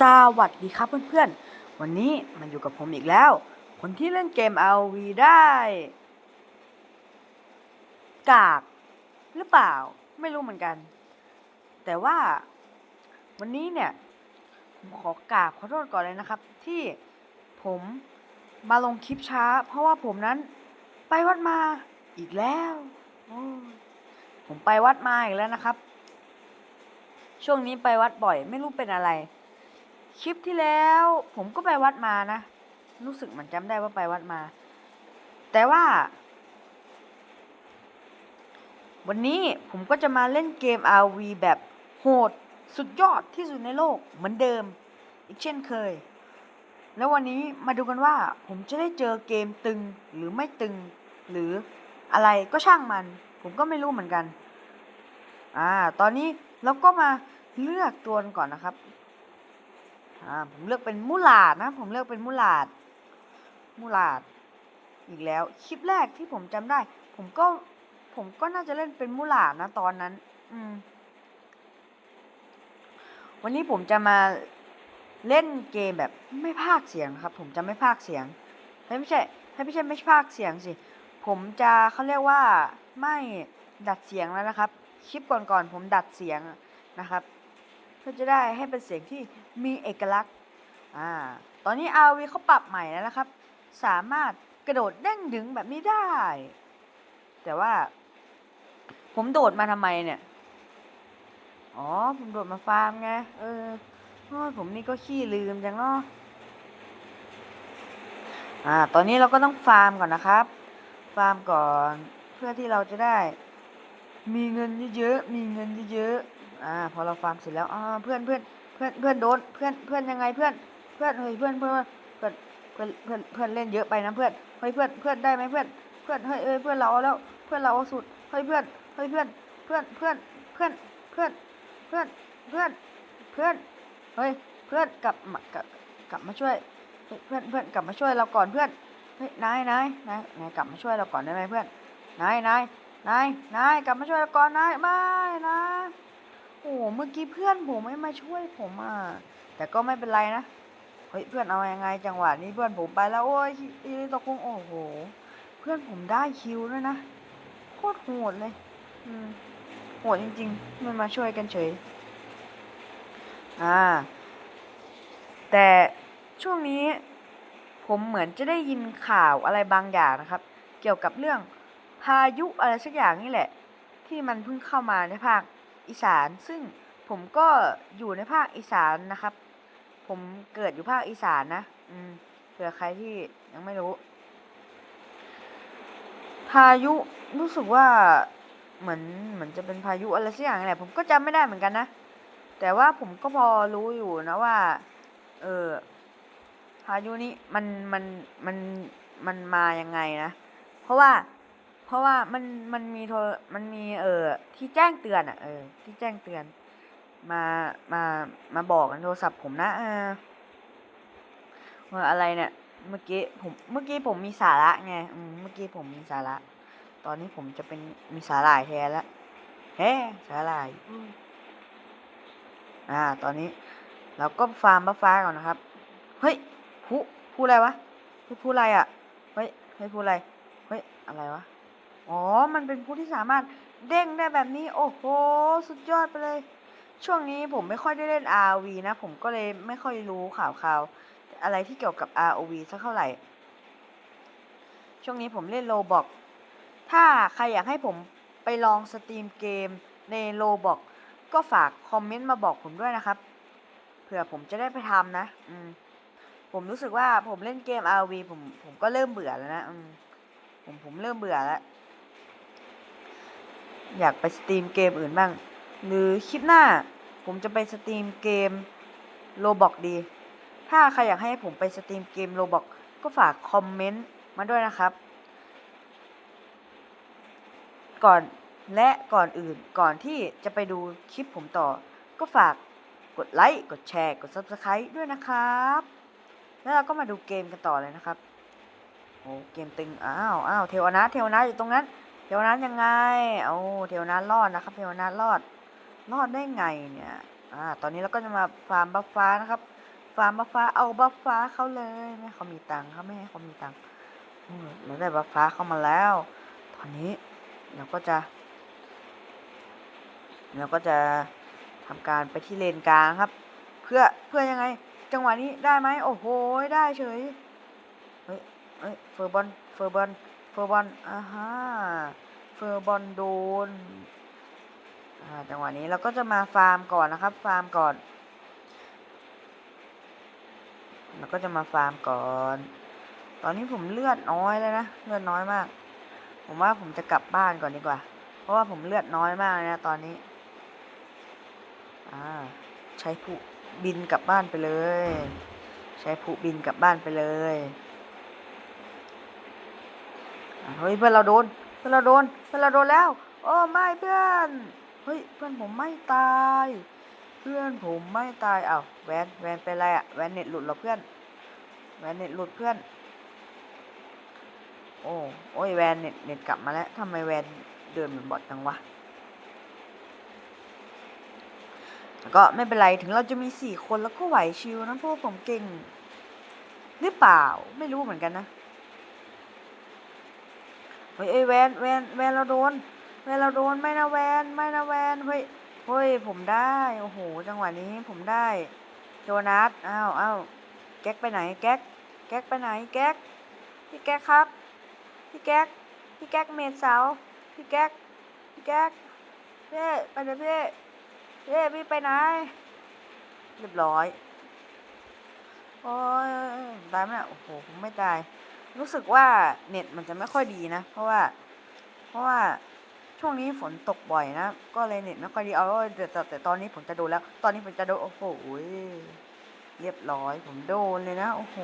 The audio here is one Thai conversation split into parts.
สวัสดีครับเพื่อนๆ วันนี้มาอยู่กับผมอีกแล้ว คนที่เล่นเกม RV ได้ กากหรือเปล่าไม่รู้เหมือนกัน แต่ว่าวันนี้เนี่ย ผมขอกราบขอโทษก่อนเลยนะครับ ที่ผมมาลงคลิปช้า เพราะว่าผมนั้นไปวัดมาอีกแล้วผมไปวัดมาอีกแล้วนะครับ ช่วงนี้ไปวัดบ่อย ไม่รู้เป็นอะไร คลิปที่แล้วผมก็ไปวัดมานะ รู้สึกเหมือนจำได้ว่าไปวัดมา แต่ว่า วันนี้ผมก็จะมาเล่นเกม RV แบบโหดสุดยอดที่สุดในโลกเหมือนเดิม อีกเช่นเคย แล้ววันนี้มาดูกันว่า ผมจะได้เจอเกมตึงหรือไม่ตึง หรืออะไรก็ช่างมัน ผมก็ไม่รู้เหมือนกัน อ่า ตอนนี้เราก็มาเลือกตัวกันก่อนนะครับ อ่าผมเลือกเป็นมูลาดนะ ผมเลือกเป็นมูลาดมูลาดอีกแล้วคลิปแรกที่ผมจำได้ ผมก็ผมก็น่าจะเล่นเป็นมูลาดนะตอนนั้น อืม วันนี้ผมจะมาเล่นเกมแบบไม่พากเสียงครับ ผมจะไม่พากเสียงเฮ้ยไม่ใช่เฮ้ยไม่ใช่ไม่พากเสียงสิ ผมจะเขาเรียกว่าไม่ดัดเสียงแล้วนะครับ คลิปก่อนๆผมดัดเสียงนะครับ พื่อจะได้ให้เป็นเสียงที่มีเอกลักษณ์อ่าตอนนี้ RV เขาปรับใหม่แล้วนะครับ สามารถกระโดดเด้งดึงแบบนี้ได้ แต่ว่า ผมโดดมาทำไมเนี่ย อ๋อ ผมโดดมาฟาร์มไง เออผมนี่ก็ขี้ลืมจังเนาะอ่า ตอนนี้เราก็ต้องฟาร์มก่อนนะครับ ฟาร์มก่อนเพื่อที่เราจะได้ มีเงินเยอะๆ มีเงินเยอะๆ อ่าพอเราฟาร์มเสร็จแล้วอ่าเพื่อนเพื่อนเพื่อนเพื่อนโดนเพื่อนเพื่อนยังไงเพื่อนเพื่อนเฮ้ยเพื่อนเพื่อนเพื่อนเพื่อนเพื่อนเพื่อนเล่นเยอะไปนะเพื่อนเฮ้ยเพื่อนเพื่อนได้ไหมเพื่อนเพื่อนเฮ้ยเอ้ยเพื่อนเราเอาแล้วเพื่อนเราเอาสุดเฮ้ยเพื่อนเฮ้ยเพื่อนเพื่อนเพื่อนเพื่อนเพื่อนเพื่อนเพื่อนเพื่อนเฮ้ยเพื่อนกลับมากลับกลับมาช่วยเฮ้ยเพื่อนเพื่อนกลับมาช่วยเราก่อนเพื่อนเฮ้ยนายนายนายนายกลับมาช่วยเราก่อนได้ไหมเพื่อนนายนายนายนายกลับมาช่วยเราก่อนนายไม่นะโอ้โหเมื่อกี้เพื่อนผมไม่มาช่วยผมอะ แต่ก็ไม่เป็นไรนะ เฮ้ยเพื่อนเอายังไงจังหวะนี้เพื่อนผมไปแล้วโอ้ยตะคงโอ้โห เพื่อนผมได้คิวด้วยนะ โคตรโหดเลย อืมโหดจริงๆ มันมาช่วยกันเฉย อ่า แต่ช่วงนี้ผมเหมือนจะได้ยินข่าวอะไรบางอย่างนะครับ เกี่ยวกับเรื่องพายุอะไรสักอย่างนี่แหละ ที่มันเพิ่งเข้ามาในภาค อีสาน ซึ่งผมก็อยู่ในภาคอีสานนะครับ ผมเกิดอยู่ภาคอีสานนะ อืมเผื่อใครที่ยังไม่รู้ พายุรู้สึกว่าเหมือนเหมือนจะเป็นพายุอะไรสักอย่างแหละผมก็จำไม่ได้เหมือนกันนะ แต่ว่าผมก็พอรู้อยู่นะว่า เออพายุนี้มันมันมันมันมายังไงนะ เพราะว่า เพราะว่ามันมันมีโทรมันมีเออที่แจ้งเตือนอะเออที่แจ้งเตือน มามามาบอกกันโทรศัพท์ผมนะเออว่าอะไรเนี่ย เมื่อกี้ผมเมื่อกี้ผมมีสาระไงอืมเมื่อกี้ผมมีสาระ ตอนนี้ผมจะเป็นมีสาหร่ายแทนแล้วเฮ้สาหร่ายอืมอ่า ตอนนี้ เราก็ฟาร์มบัฟฟ้าก่อนนะครับเฮ้ยผู้ผู้อะไรวะเฮ้ยผู้อะไรอะเฮ้ยเฮ้ยผู้อะไรเฮ้ยอะไรวะ อ๋อ มันเป็นผู้ที่สามารถเด้งได้แบบนี้ โอ้โห สุดยอดไปเลย ช่วงนี้ผมไม่ค่อยได้เล่น ROV นะ ผมก็เลยไม่ค่อยรู้ข่าวข่าวอะไรที่เกี่ยวกับ ROV สักเท่าไหร่ ช่วงนี้ผมเล่นโลบอกถ้าใครอยากให้ผมไปลองสตรีมเกมในโลบอกก็ฝากคอมเมนต์มาบอกผมด้วยนะครับ เผื่อผมจะได้ไปทำนะ อืม ผมรู้สึกว่าผมเล่นเกม RV ผมผมก็เริ่มเบื่อแล้วนะ อืม ผมผมเริ่มเบื่อแล้ว อยากไปสตรีมเกมอื่นบ้าง หรือคลิปหน้า ผมจะไปสตรีมเกมโลบอกดี ถ้าใครอยากให้ผมไปสตรีมเกมโลบอกก็ฝากคอมเมนต์มาด้วยนะครับ ก่อนและก่อนอื่นก่อนที่จะไปดูคลิปผมต่อ ก็ฝากกดไลค์กดแชร์ กด Subscribe ด้วยนะครับ แล้วเราก็มาดูเกมกันต่อเลยนะครับโอ้เกมตึง อ้าวอ้าวเทวนาทเทวนาทอยู่ตรงนั้น เทวนาทยังไง เอาเทวนาทรอดนะครับ เทวนาทรอด รอดได้ไงเนี่ย อ่า ตอนนี้เราก็จะมาฟาร์มบัฟฟ้านะครับฟ้าบัฟฟ้า เอาบัฟฟ้าเขาเลยไม่เขามีตังค์เขาไม่ให้เขามีตังค์อืมเราได้บัฟฟ้าเข้ามาแล้ว ตอนนี้เราก็จะ เราก็จะทำการไปที่เลนกลางครับ เพื่อ เพื่อยังไง จังหวะนี้ได้ไหม โอ้โห ได้เฉย เฮ้ย เฮ้ย เฟอร์บอล เฟอร์บอล ฟอร์บอลอ่าฮะเฟอร์บอลโดนอ่าจังหวะนี้เราก็จะมาฟาร์มก่อนนะครับ ฟาร์มก่อนเราก็จะมาฟาร์มก่อน ตอนนี้ผมเลือดน้อยเลยนะเลือดน้อยมาก ผมว่าผมจะกลับบ้านก่อนดีกว่า เพราะว่าผมเลือดน้อยมากนะตอนนี้อ่าใช้ผู้บินกลับบ้านไปเลย ใช้ผู้บินกลับบ้านไปเลย เฮ้ยเพื่อนเราโดน เพื่อนเราโดน เพื่อนเราโดนแล้ว โอ้ไม่เพื่อน เฮ้ยเพื่อนผมไม่ตาย เพื่อนผมไม่ตายอ้าวแวนแวนเป็นไรอะแวนเน็ตหลุดเหรอเพื่อน แวนเน็ตหลุดเพื่อน โอ้โอ้ยแวนเน็ตเน็ตกลับมาแล้วทำไมแวนเดินเหมือนบอทจังวะก็ไม่เป็นไรถึงเราจะมีสี่คนแล้วก็ไหวชิวนะเพราะว่าผมเก่ง หรือเปล่าไม่รู้เหมือนกันนะ เฮ้ยเอ้ยแวนแวนแวนเราโดนแวนเราโดนไม่นะแวนไม่นะแวนเฮ้ยเฮ้ยผมได้โอ้โหจังหวะนี้ผมได้โจนัสอ้าวอ้าวแก๊กไปไหนแก๊กแก๊กไปไหนแก๊กพี่แก๊กครับพี่แก๊กพี่แก๊กเมดเสาพี่แก๊กพี่แก๊กเพ่ไปเดี๋ยวพี่เพ่พี่ไปไหนเรียบร้อยโอ้ยตายไหมเนี่ยโอ้โหผมไม่ตาย รู้สึกว่าเน็ตมันจะไม่ค่อยดีนะ เพราะว่า เพราะว่าช่วงนี้ฝนตกบ่อยนะ ก็เลยเน็ตไม่ค่อยดี เอาแต่แต่แต่ตอนนี้ผมจะโดนแล้ว ตอนนี้ผมจะโดน โอ้โห เรียบร้อย ผมโดนเลยนะ โอ้โห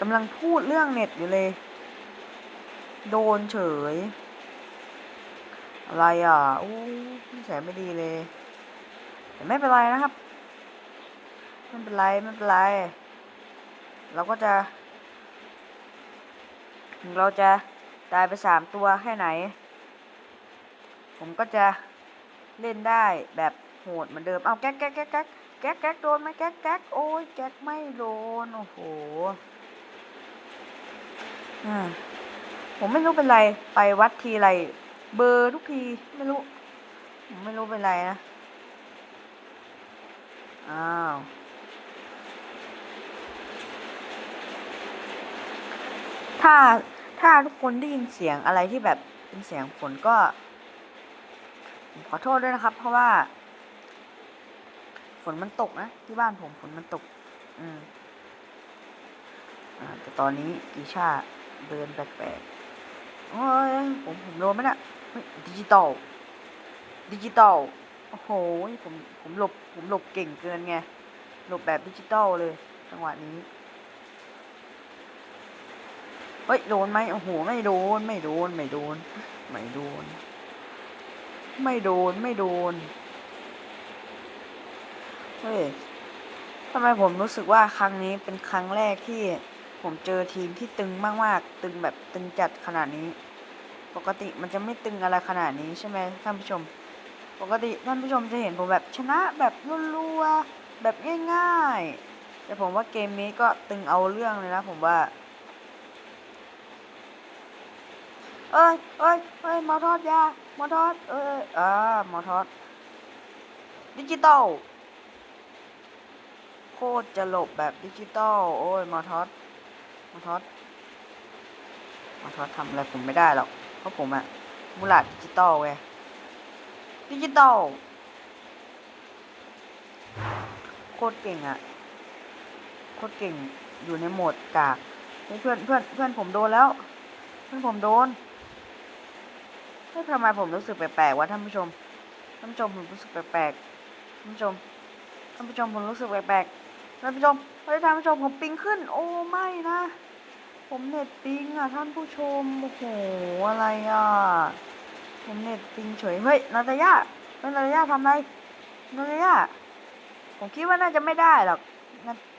กำลังพูดเรื่องเน็ตอยู่เลย โดนเฉย อะไรอะอู้นิสัยไม่ดีเลย แต่ไม่เป็นไรนะครับ ไม่เป็นไร ไม่เป็นไร เราก็จะ ถึงเราจะตายไปสามตัวแค่ไหน ผมก็จะเล่นได้แบบโหดเหมือนเดิม เอาแก๊กแก๊กแก๊กแก๊กแก๊กแก๊กโดนไหมแก๊กแก๊กโอ้ยแก๊กไม่โดน โอ้โหอ่าผมไม่รู้เป็นไร ไปวัดทีไร เบอร์ทุกทีไม่รู้ ผมไม่รู้เป็นไรนะ อ้าว ถ้าถ้าทุกคนได้ยินเสียงอะไรที่แบบเป็นเสียงฝนก็ผมขอโทษด้วยนะครับ เพราะว่า ฝนมันตกนะที่บ้านผมฝนมันตก อืมอแต่ตอนนี้กีชาเดินแปลกๆโอ้ยผมผมโดนไหมนะเฮ้ยดิจิตอลดิจิตอลโอ้โหผมผมหลบผมหลบเก่งเกินไงหลบแบบดิจิตอลเลย จังหวะนี้ ฮ้ยโดนไหมโอ้โหไม่โดนไม่โดนไม่โดนไม่โดน ไม่โดนไม่โดนเฮ้ยทำไมผมรู้สึกว่าครั้งนี้เป็นครั้งแรกที่ผมเจอทีมที่ตึงมากๆ ตึงแบบตึงจัดขนาดนี้ ปกติมันจะไม่ตึงอะไรขนาดนี้ใช่ไหมท่านผู้ชม ปกติท่านผู้ชมจะเห็นผมแบบชนะแบบรัวๆแบบง่าย ๆ แต่ผมว่าเกมนี้ก็ตึงเอาเรื่องเลยนะผมว่า เอ้ยเอ้ยเอ้ยมอทอดยามอทอดเอ้ยอ่ามอทอดดิจิตอลโคตรจะหลบแบบดิจิตอลโอ้ยมอทอดมอทอดมอทอดทำอะไรผมไม่ได้หรอกเพราะผมอะมูลาดดิจิตอลไงดิจิตอลโคตรเก่งอะโคตรเก่งอยู่ในโหมดกากเฮ้ยเพื่อนเพื่อนเพื่อนผมโดนแล้ว เพื่อนผมโดน เฮ้ยทำไมผมรู้สึกแปลกๆวะท่านผู้ชม ท่านผู้ชมผมรู้สึกแปลกๆท่านผู้ชม ท่านผู้ชมผมรู้สึกแปลกๆท่านผู้ชมเฮ้ยท่านผู้ชมผมปิงขึ้น โอ้ไม่นะ ผมเน็ตปิงอะท่านผู้ชม โอ้โหอะไรอะ ผมเน็ตปิงเฉย เฮ้ยนาตาย่าเฮ้ยนาตาย่าทำไรนาตาย่าผมคิดว่าน่าจะไม่ได้หรอก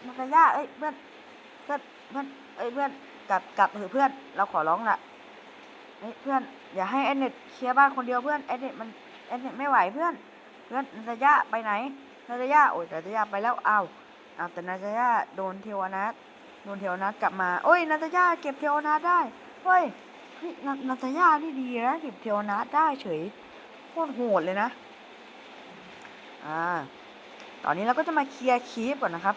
นาตาย่าเอ้ยเพื่อน เพื่อน เพื่อน เอ้ยเพื่อนกลับกลับเถอะเพื่อน เราขอร้องละ เฮ้ยเพื่อนอย่าให้ไอเน็ตเคลียร์บ้านคนเดียวเพื่อนไอเน็ตมันไอเน็ตไม่ไหวเพื่อน เพื่อนนาตาย่าไปไหนนาตาย่าโอ้ยนาตาย่าไปแล้วอ้าวอ้าวแต่นาตาย่าโดนเทวนัทโดนเทวนัทกลับมาโอ้ยนาตาย่าเก็บเทวนัทได้เฮ้ยเฮ้ยนานาตาย่านี่ดีนะเก็บเทวนัทได้เฉยโคตรโหดเลยนะอ่าตอนนี้เราก็จะมาเคลียร์คีปก่อนนะครับ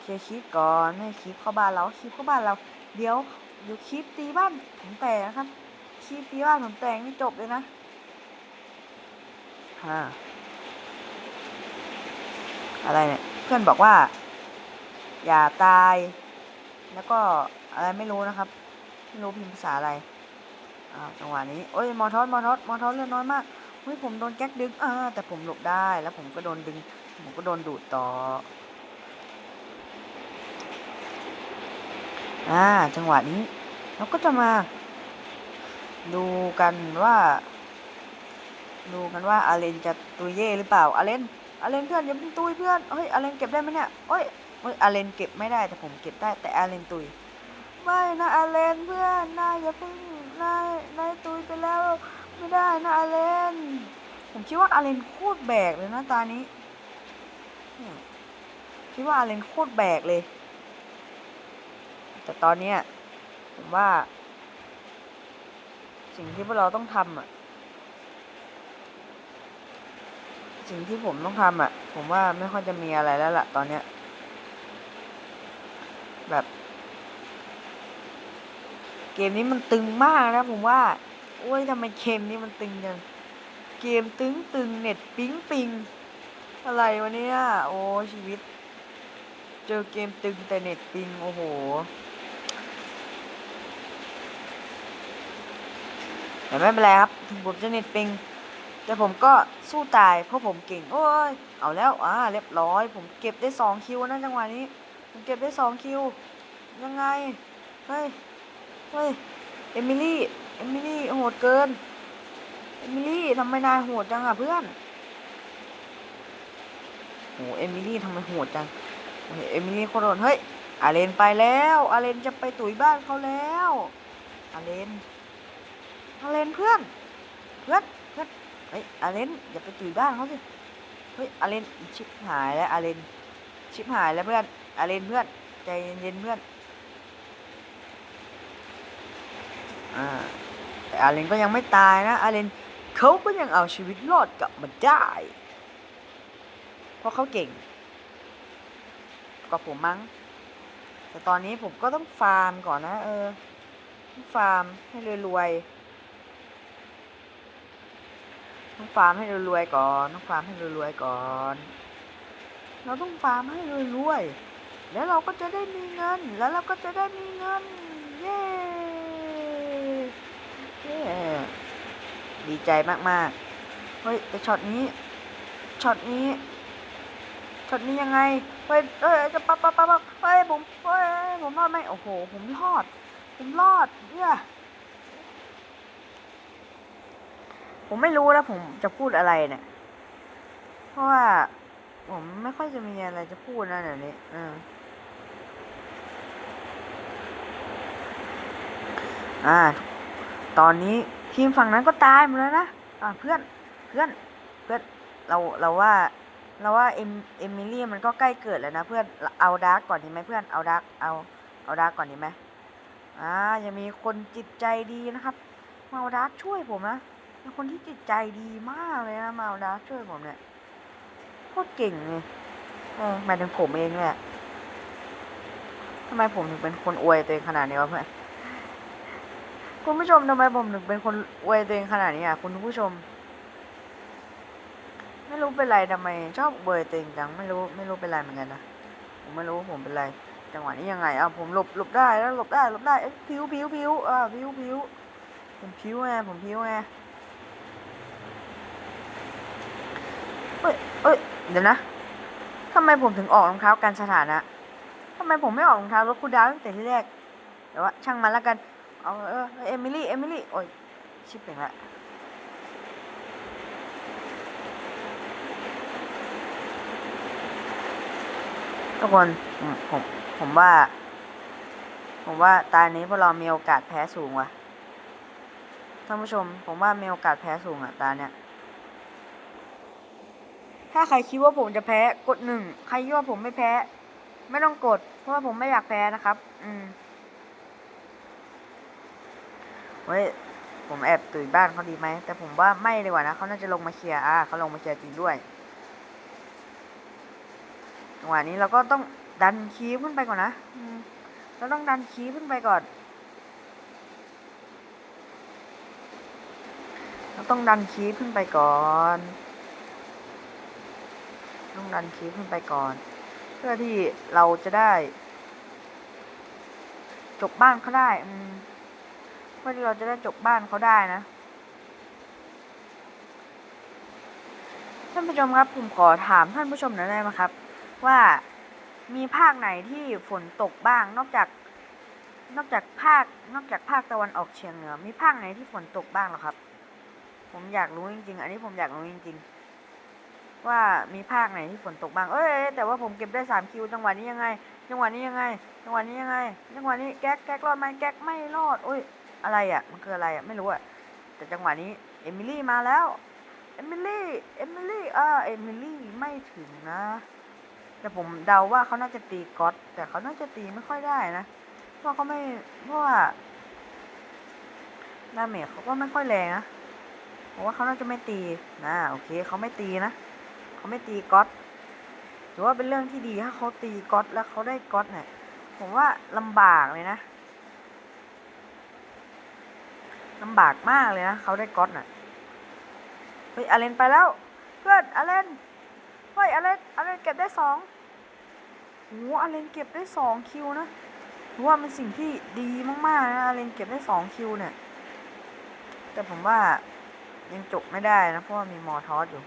เคลียร์คีปก่อนให้คีปเข้าบ้านเราคีปเข้าบ้านเรา เดี๋ยว เดี๋ยวคีปตีบ้านผมแตกนะครับคีปตีบ้านผมแตกนี่จบเลยนะฮ่าอะไรเนี่ยเพื่อนบอกว่า อย่าตาย แล้วก็อะไรไม่รู้นะครับ ไม่รู้พิมพ์ภาษาอะไรอ้าวจังหวะนี้โอ้ยมอทอสมอทอสมอทอสเลือดน้อยมากเฮ้ยผมโดนแก๊กดึงอ่าแต่ผมหลบได้แล้วผมก็โดนดึง ผมก็โดนดูดต่อ อ่าจังหวะนี้ เราก็จะมา ดูกันว่า ดูกันว่าอาเลนจะตุยเย่หรือเปล่าอาเลนอาเลนเพื่อนอย่าเพิ่งตุยเพื่อนเฮ้ยอาเลนเก็บได้ไหมเนี่ยเฮ้ยเฮ้ยอาเลนเก็บไม่ได้แต่ผมเก็บได้แต่อาเลนตุยไม่นะอาเลนเพื่อนนายอย่าเพิ่งนายนายตุยไปแล้ว ไม่ได้นะอาเลนผมคิดว่าอาเลนโคตรแบกเลยนะตานี้คิดว่าอาเลนโคตรแบกเลย แต่ตอนเนี้ยผมว่า สิ่งที่พวกเราต้องทำอะ สิ่งที่ผมต้องทำอะ ผมว่าไม่ค่อยจะมีอะไรแล้วล่ะ ตอนเนี้ย แบบ เกมนี้มันตึงมากนะผมว่า โอ้ยทำไมเกมนี้มันตึงจังเกมตึงตึงเน็ตปิ๊งปิงอะไรวะเนี่ย โอ้ชีวิต เจอเกมตึงแต่เน็ตปิง โอ้โห แต่ไม่เป็นไรครับ ถึงผมจะเน็ตปิง แต่ผมก็สู้ตายเพราะผมเก่ง โอ้ย เอาแล้วอ่าเรียบร้อย ผมเก็บได้สองคิวนะจังหวะนี้ ผมเก็บได้สองคิว ยังไง เฮ้ย เฮ้ย เอมิลี่ เอมิลี่โหดเกิน เอมิลี่ทำไมนายโหดจังอะเพื่อนโหเอมิลี่ทำไมโหดจังโอ้ยเอมิลี่โคตรโหดเฮ้ยอาเลนไปแล้วอาเลนจะไปตุ๋ยบ้านเขาแล้วอาเลน อาเลนเพื่อน เพื่อน เพื่อน เฮ้ยอาเลนอย่าไปตุยบ้านเขาสิ เฮ้ยอาเลนชิบหายแล้วอาเลนชิบหายแล้วเพื่อนอาเลนเพื่อน ใจเย็นๆเพื่อน อ่าแต่อาเลนก็ยังไม่ตายนะอาเลนเขาก็ยังเอาชีวิตรอดกลับมาได้ เพราะเขาเก่งกว่าผมมั้ง แต่ตอนนี้ผมก็ต้องฟาร์มก่อนนะ เออ ฟาร์มให้รวยๆ ต้องฟาร์มให้รวยๆก่อนต้องฟาร์มให้รวยๆก่อน เราต้องฟาร์มให้รวยๆแล้วเราก็จะได้มีเงิน แล้วเราก็จะได้มีเงิน เย้เย้ดีใจมากๆเฮ้ยแต่ช็อตนี้ช็อตนี้ช็อตนี้ยังไงเฮ้ยเอ้ยจะปั๊บปั๊บปั๊บปั๊บเฮ้ยผมเฮ้ยผมรอดไหมโอ้โห ผมรอด ผมรอดเนี่ย ผมไม่รู้แล้วผมจะพูดอะไรเนี่ย เพราะว่า ผมไม่ค่อยจะมีอะไรจะพูดนะเดี๋ยวนี้เอออ่า ตอนนี้ทีมฝั่งนั้นก็ตายหมดแล้วนะ อ่าเพื่อน เพื่อน เพื่อน เรา เราว่า เราว่าเอ็ม เอมิลี่มันก็ใกล้เกิดแล้วนะเพื่อน เอาดาร์กก่อนดีไหมเพื่อน เอาดาร์ก เอา เอาดาร์กก่อนดีไหมอ่า ยังมีคนจิตใจดีนะครับมาเอาดาร์กช่วยผมนะ เป็นคนที่จิตใจดีมากเลยนะมาเอาดาช่วยผมเนี่ยโคตรเก่งเลยเออหมายถึงผมเองแหละทำไมผมถึงเป็นคนอวยตัวเองขนาดนี้วะเพื่อนคุณผู้ชมทำไมผมถึงเป็นคนอวยตัวเองขนาดนี้อะ คุณผู้ชม ไม่รู้เป็นไรทำไม ชอบอวยตัวเองจังไม่รู้ไม่รู้เป็นไรเหมือนกันนะผมไม่รู้ผมเป็นไร จังหวะนี้ยังไงอะผมหลบหลบได้แล้วหลบได้หลบได้เอ้ยพิวพิวพิวอ่าพิวพิวผมพิวไงผมพิวไง เอ้ยเอ้ยเดี๋ยวนะทำไมผมถึงออกรองเท้ากันสถานะทำไมผมไม่ออกรองเท้ารถคูลดาวตั้งแต่ที่แรกแต่ว่าช่างมันล้วกัน เอาเออเอมิลี่ เอมิลี่ โอ้ย ชิบเป่งละทุกคนผมผม ผมว่า ผมว่าตานี้พวกเรามีโอกาสแพ้สูงว่ะ ท่านผู้ชม ผมว่ามีโอกาสแพ้สูงอะตาเนี้ย ถ้าใครคิดว่าผมจะแพ้กดหนึ่งใครคิดว่าผมไม่แพ้ ไม่ต้องกด เพราะว่าผมไม่อยากแพ้นะครับ อืมเฮ้ยผมแอบตื่นบ้านเขาดีไหมแต่ผมว่าไม่ดีกว่านะเขาน่าจะลงมาเคลียร์อ่าเขาลงมาเคลียร์จริงด้วยจังหวะนี้เราก็ต้องดันคีบขึ้นไปก่อนนะเราต้องดันคีบขึ้นไปก่อนเราต้องดันคีบขึ้นไปก่อน ต้องดันคีบขึ้นไปก่อน เพื่อที่เราจะได้ จบบ้านเขาได้อืมเพื่อที่เราจะได้จบบ้านเขาได้นะท่านผู้ชมครับผมขอถามท่านผู้ชมหน่อยได้ไหมครับ ว่ามีภาคไหนที่ฝนตกบ้างนอกจาก นอกจากภาคนอกจากภาคตะวันออกเฉียงเหนือ มีภาคไหนที่ฝนตกบ้างหรอครับ ผมอยากรู้จริงๆ อันนี้ผมอยากรู้จริงๆ ว่ามีภาคไหนที่ฝนตกบ้าง เอ้ยแต่ว่าผมเก็บได้สามคิวจังหวะนี้ยังไง จังหวะนี้ยังไง จังหวะนี้ยังไง จังหวะนี้แก๊กแก๊กรอดไหมแก๊กไม่รอดอุ้ยอะไรอะ มันคืออะไรอะไม่รู้อะแต่จังหวะนี้เอมิลี่มาแล้วเอมิลี่เอมิลี่อ่าเอมิลี่ไม่ถึงนะ แต่ผมเดาว่าเขาน่าจะตีก๊อตแต่เขาน่าจะตีไม่ค่อยได้นะเพราะเขาไม่เพราะว่าดาเมจเขาก็ไม่ค่อยแรงนะผมว่าเขาน่าจะไม่ตีนะโอเคเขาไม่ตีนะ เขาไม่ตีก๊อตถือว่าเป็นเรื่องที่ดีถ้าเขาตีก๊อตแล้วเขาได้ก๊อตเนี่ยผมว่าลำบากเลยนะลำบากมากเลยนะเขาได้ก๊อตน่ะเฮ้ยอาเลนไปแล้ว เพื่อนอาเลนเฮ้ยอาเลนอาเลนเก็บได้สองโหอาเลนเก็บได้สองคิวนะถือว่าเป็นสิ่งที่ดีมากๆนะอาเลนเก็บได้สองคิวเนี่ยแต่ผมว่ายังจบไม่ได้นะเพราะว่ามีมอทอสอยู่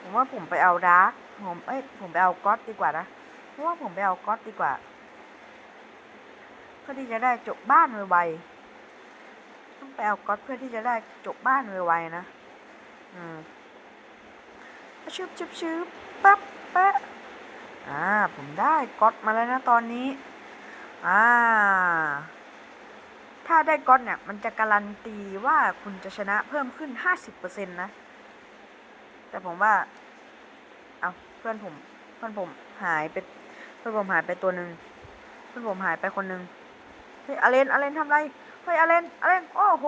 ผมว่าผมไปเอาดาร์กผมเอ้ยผมไปเอาก๊อตดีกว่านะเพราะว่าผมไปเอาก๊อตดีกว่าเพื่อที่จะได้จบบ้านไวๆต้องไปเอาก๊อตเพื่อที่จะได้จบบ้านไวๆนะ อืมชึบชึบชึบปั๊บแปะอ่า ผมได้ก๊อตมาแล้วนะตอนนี้ อ่า ถ้าได้ก๊อตเนี่ย มันจะการันตีว่าคุณจะชนะเพิ่มขึ้น 50%นะ แต่ผมว่า เอาเพื่อนผม เพื่อนผมหายไป เพื่อนผมหายไปตัวหนึ่งเพื่อนผมหายไปคนหนึ่งเฮ้ยอาเลนอาเลนทำไร เฮ้ยอาเลนอาเลนโอ้โห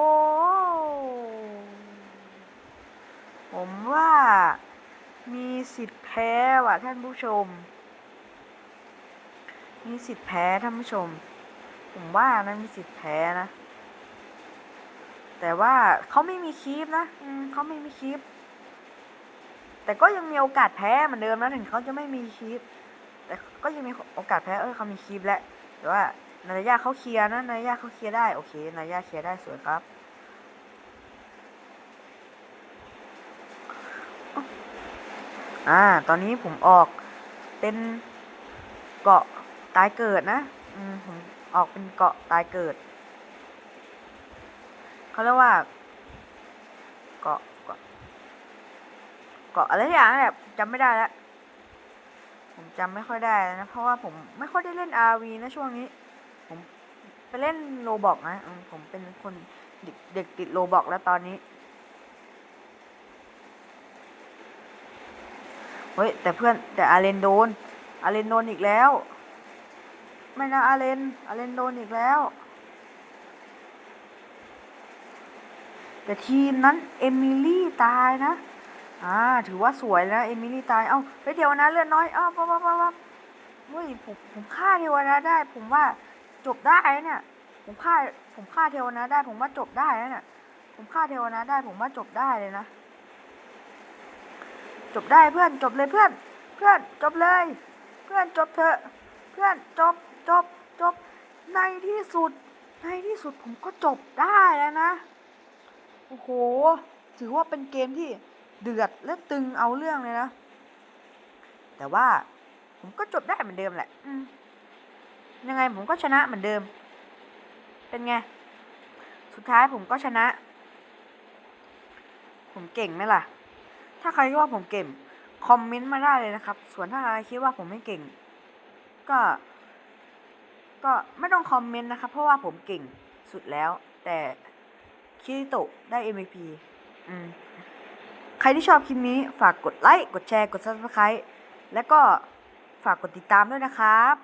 ผมว่า มีสิทธิ์แพ้ว่ะท่านผู้ชม มีสิทธิ์แพ้ท่านผู้ชม ผมว่านะมีสิทธิ์แพ้นะ แต่ว่าเขาไม่มีคีปนะ อืมเขาไม่มีคีป แต่ก็ยังมีโอกาสแพ้เหมือนเดิมนะถึงเขาจะไม่มีคีปแต่ก็ยังมีโอกาสแพ้เออเขามีคีปแล้วแต่ว่านายาเขาเคลียร์นะนายาเขาเคลียร์ได้โอเคนายาเคลียร์ได้สวยครับอ่า ตอนนี้ผมออกเป็นเกาะตายเกิดนะอืมผมออกเป็นเกาะตายเกิดเขาเรียกว่า เกาะ เกาะอะไรอย่างนั้นแหละจำไม่ได้แล้วผมจำไม่ค่อยได้แล้วนะ เพราะว่าผมไม่ค่อยได้เล่น RV นะช่วงนี้ ผมไปเล่นโลบอกนะผมเป็นคนเด็กเด็กติดโลบอกแล้วตอนนี้เฮ้ยแต่เพื่อนแต่อาเลนโดน อาเลนโดนอีกแล้ว ไม่นะอาเลนอาเลนโดนอีกแล้ว แต่ทีมนั้น เอมิลี่ตายนะ อ่าถือว่าสวยแล้วเอมิลี่ตายเอ้าไปเทวนาเลือดน้อยอ้าปั๊บปั๊บปั๊บปั๊บเฮ้ยผมผมฆ่าเทวนาได้ ผมว่าจบได้เนี่ยผมฆ่าผมฆ่าเทวนาได้ ผมว่าจบได้นะเนี่ยผมฆ่าเทวนาได้ ผมว่าจบได้เลยนะ จบได้เพื่อนจบเลยเพื่อน เพื่อนจบเลย เพื่อนจบเถอะเพื่อนจบจบจบในที่สุด ในที่สุดผมก็จบได้แล้วนะโอ้โหถือว่าเป็นเกมที่ เดือดและตึงเอาเรื่องเลยนะ แต่ว่าผมก็จบได้เหมือนเดิมแหละยังไงผมก็ชนะเหมือนเดิม เป็นไง สุดท้ายผมก็ชนะ ผมเก่งไหมล่ะ ถ้าใครคิดว่าผมเก่ง คอมเมนต์มาได้เลยนะครับ ส่วนถ้าใครคิดว่าผมไม่เก่ง ก็ ก็ไม่ต้องคอมเมนต์นะครับ เพราะว่าผมเก่งสุดแล้ว แต่คิริโตะได้ MVP อืม ใครที่ชอบคลิปนี้ฝากกดไลค์ กดแชร์ กด subscribe และก็ฝากกดติดตามด้วยนะครับ